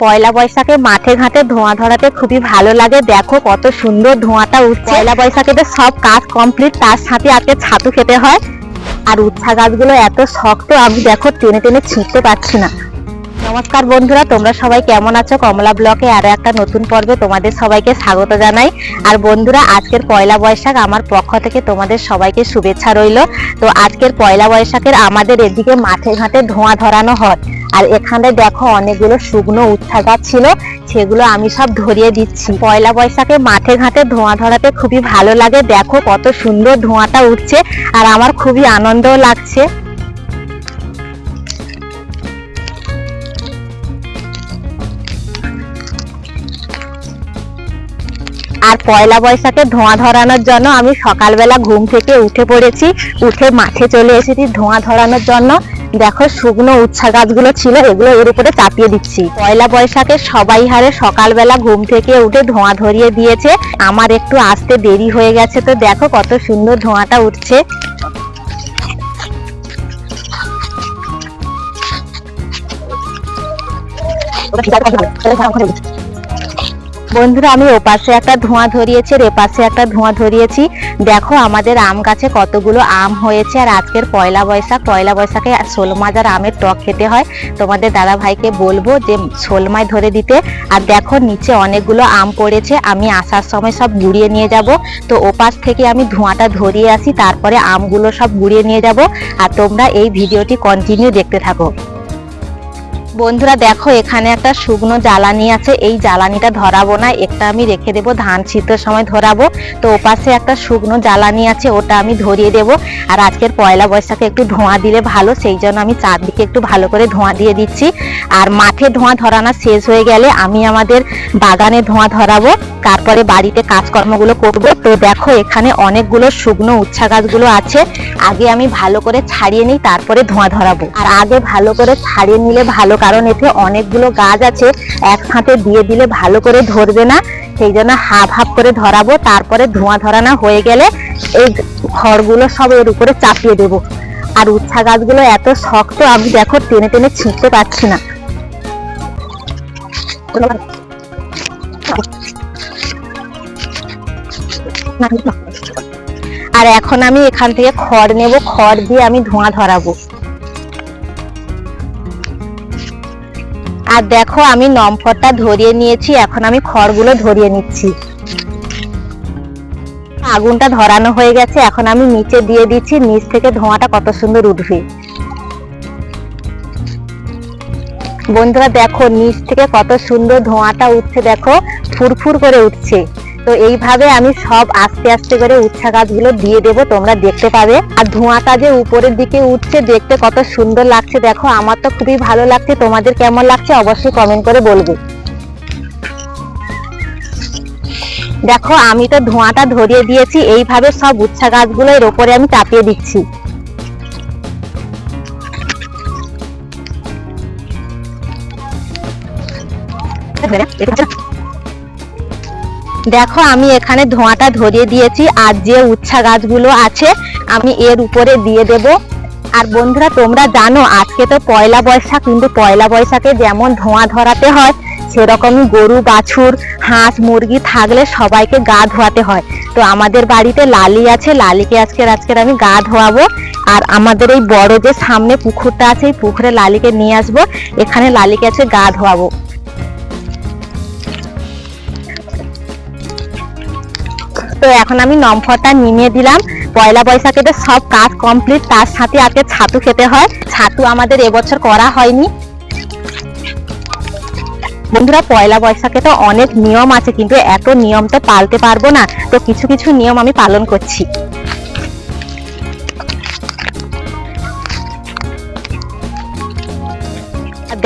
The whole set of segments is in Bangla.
পয়লা বৈশাখে মাঠে ঘাটে ধোঁয়া ধরাতে খুবই ভালো লাগে। দেখো কত সুন্দর ধোঁয়াটা উঠছে। পয়লা বৈশাখে তো সব কাজ কমপ্লিট তার সাথে আজকে ছাতু খেতে হয়। আর উচ্ছা গাছগুলো এত শক্ত, আমি দেখো টেনে টেনে ছিঁড়তে পারছি না। নমস্কার বন্ধুরা, তোমরা সবাই কেমন আছো? কমলা ব্লকে আরও একটা নতুন পর্বে তোমাদের সবাইকে স্বাগত জানাই। আর বন্ধুরা, আজকের পয়লা বৈশাখ আমার পক্ষ থেকে তোমাদের সবাইকে শুভেচ্ছা রইল। তো আজকের পয়লা বৈশাখের আমাদের এদিকে মাঠে ঘাটে ধোঁয়া ধরানো হয়। আর এখানে দেখো অনেকগুলো শুকনো উচ্ছা গাছ ছিল, সেগুলো আমি সব ধরিয়ে দিচ্ছি। পয়লা বৈশাখে মাঠে ঘাটে ধোঁয়া ধরাতে খুবই ভালো লাগে। দেখো কত সুন্দর ধোঁয়াটা উঠছে, আর আমার খুবই আনন্দও লাগছে। আর পয়লা বৈশাখে ধোঁয়া ধরানোর জন্য আমি সকালবেলা ঘুম থেকে উঠে পড়েছি, উঠে মাঠে চলে এসেছি ধোঁয়া ধরানোর জন্য। দেখো শুকনো উচ্ছা গাছগুলো ছিল, এগুলো এর উপরে চাপিয়ে দিচ্ছি। পয়লা বৈশাখে সবাই হারে সকালবেলা ঘুম থেকে উঠে ধোঁয়া ধরিয়ে দিয়েছে। আমার একটু আসতে দেরি হয়ে গেছে তো দেখো কত সুন্দর ধোঁয়াটা উঠছে। বন্ধুরা, আমি ওপাশে একটা ধোঁয়া ধরিয়েছি, আর এপাশে একটা ধোঁয়া ধরিয়েছি। দেখো, আমাদের আম গাছে কতগুলো আম হয়েছে, আর আজকের পয়লা বৈশাখ। পয়লা বৈশাখে শোল মাছ আর আমের টক খেতে হয়। তোমাদের দাদা ভাইকে বলব যে শোল মাছ ধরে দিতে। আর দেখো, নিচে অনেকগুলো আম পড়েছে, আমি আসার সময় সব গুড়িয়ে নিয়ে যাব। তো ওপাশ থেকে আমি ধোঁয়াটা ধরিয়ে আসি, তারপরে আমগুলো সব গুড়িয়ে নিয়ে যাব। আর তোমরা এই ভিডিওটি কন্টিনিউ দেখতে থাকো। বন্ধুরা, দেখো, এখানে একটা শুকনো জ্বালানি আছে। এই জ্বালানিটা ধরাবো না, একটা আমি রেখে দেবো, ধান ছিটার সময় ধরাবো। তো ওপাশে একটা শুকনো জ্বালানি আছে, ওটা আমি ধরিয়ে দেব। আর আজকের পয়লা বৈশাখে একটু ধোঁয়া দিলে ভালো, সেই জন্য আমি চারদিকে একটু ভালো করে ধোঁয়া দিয়ে দিচ্ছি। আর মাঠে ধোঁয়া ধরানো শেষ হয়ে গেলে আমি আমাদের বাগানে ধোঁয়া ধরাবো। তারপরে বাড়িতে কাজকর্মগুলো করব। তো দেখো, এখানে অনেকগুলো শুকনো উচ্ছা গাছগুলো আছে। আগে আমি ভালো করে ছাড়িয়ে নিই, তারপরে ধোঁয়া ধরাবো। আর আগে ভালো করে ছাড়িয়ে নিলে ভালো কারণ এতে অনেকগুলো গাছ আছে একসাথে দিয়ে দিলে ভালো করে ধরবে না, সেই জন্য হাফ হাফ করে ধরাবো, তারপরে ধোঁয়া ধরানো হয়ে গেলে এই খড়গুলো সব এর উপরে চাপিয়ে দেবো। আর উচ্ছা গাছগুলো এত শক্ত, আমি দেখো টেনে টেনে ছিঁড়তে পারছি না। আর এখন আমি এখান থেকে খড় নেব, খড় দিয়ে আমি ধোঁয়া ধরাবো। আর দেখো, আমি নম্ফরটা ধরিয়ে নিয়েছি, এখন আমি খড়গুলো ধরিয়ে নিচ্ছি। আগুনটা ধরানো হয়ে গেছে, এখন আমি নিচে দিয়ে দিচ্ছি, নিচ থেকে ধোঁয়াটা কত সুন্দর উঠবে। বন্ধুরা, দেখো, নিচ থেকে কত সুন্দর ধোঁয়াটা উঠছে, দেখো, ফুরফুর করে উঠছে। তো এইভাবে আমি সব আস্তে আস্তে করে উচ্ছা গাছগুলো দিয়ে দেবো, তোমরা দেখতে পাবে। আর ধোঁয়াটা যে উপরের দিকে উঠছে, দেখতে কত সুন্দর লাগছে। দেখো, আমার তো খুবই ভালো লাগছে। তোমাদের কেমন লাগছে অবশ্যই কমেন্ট করে বলবে। দেখো, আমি তো ধোঁয়াটা ধরিয়ে দিয়েছি। এইভাবে সব উচ্ছা গাছগুলো এর ওপরে আমি চাপিয়ে দিচ্ছি। দেখো, আমি এখানে ধোঁয়াটা ধরিয়ে দিয়েছি। আর যে উচ্ছা গাছগুলো আছে, আমি এর উপরে দিয়ে দেব। আর বন্ধুরা, তোমরা জানো, আজকে তো পয়লা বৈশাখ, কিন্তু পয়লা বৈশাখে যেমন ধোঁয়া ধরাতে হয়, সেরকমই গরু, বাছুর, হাঁস, মুরগি থাকলে সবাইকে গা ধোয়াতে হয়। তো আমাদের বাড়িতে লালি আছে, লালিকে আজকের আজকের আমি গা ধোয়াবো। আর আমাদের এই বড় যে সামনে পুকুরটা আছে, এই পুকুরে লালিকে নিয়ে আসব। এখানে লালিকে আছে গা ধোয়াবো। তো এখন আমি নম্ফরটা নিমিয়ে দিলাম। পয়লা বৈশাখে তো সব কাজ কমপ্লিট তার সাথে আজকে ছাতু খেতে হয়। ছাতু আমাদের এবছর করা হয়নি। বন্ধুরা, পয়লা বৈশাখে তো অনেক নিয়ম আছে, কিন্তু এত নিয়ম তো পালতে পারব না। তো কিছু কিছু নিয়ম আমি পালন করছি।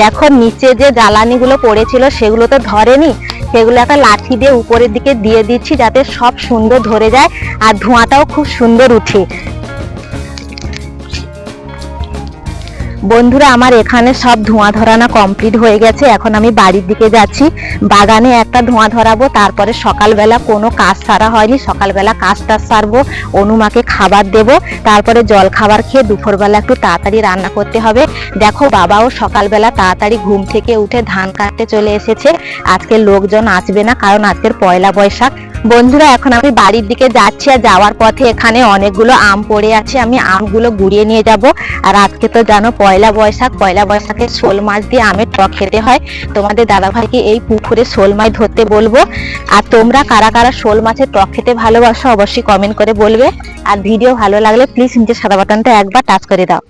দেখো, নিচে যে জ্বালানিগুলো পড়েছিল, সেগুলো তো ধরেনি। সেগুলো একটা লাঠি দিয়ে উপরের দিকে দিয়ে দিচ্ছি যাতে সব সুন্দর ধরে যায় আর ধোঁয়াটাও খুব সুন্দর উঠে। বন্ধুরা, আমার এখানে সব ধোঁয়া ধরানো কমপ্লিট হয়ে গেছে। এখন আমি বাড়ির দিকে যাচ্ছি। বাগানে একটা ধোঁয়া ধরাবো, তারপরে সকালবেলা কোনো কাজ সারা হয়নি। সকালবেলা কাজ টাজ সারবো, অনুমাকে খাবার দেব, তারপরে জল খাবার খেয়ে দুপুরবেলা একটু তাড়াতাড়ি রান্না করতে হবে। দেখো, বাবাও সকালবেলা তাড়াতাড়ি ঘুম থেকে উঠে ধান কাটতে চলে এসেছে। আজকে লোকজন আসবে না, কারণ আজকের পয়লা বৈশাখ। বন্ধুরা, এখন আমি বাড়ির দিকে যাচ্ছি আর যাওয়ার পথে এখানে অনেকগুলো আম পড়ে আছে। আমি আমগুলো গুড়িয়ে নিয়ে যাব। আর আজকে তো জানো, পয়লা বৈশাখ। পয়লা বৈশাখে শোল মাছ দিয়ে আমের টক খেতে হয়। তোমাদের দাদাভাইকে এই পুকুরে শোল মাছ ধরতে বলব। আর তোমরা কারা কারা শোল মাছের টক খেতে ভালোবাসো, অবশ্যই কমেন্ট করে বলবে। আর ভিডিও ভালো লাগলে প্লিজ নিচে সাদা বাটনটা একবার টাচ করে দাও।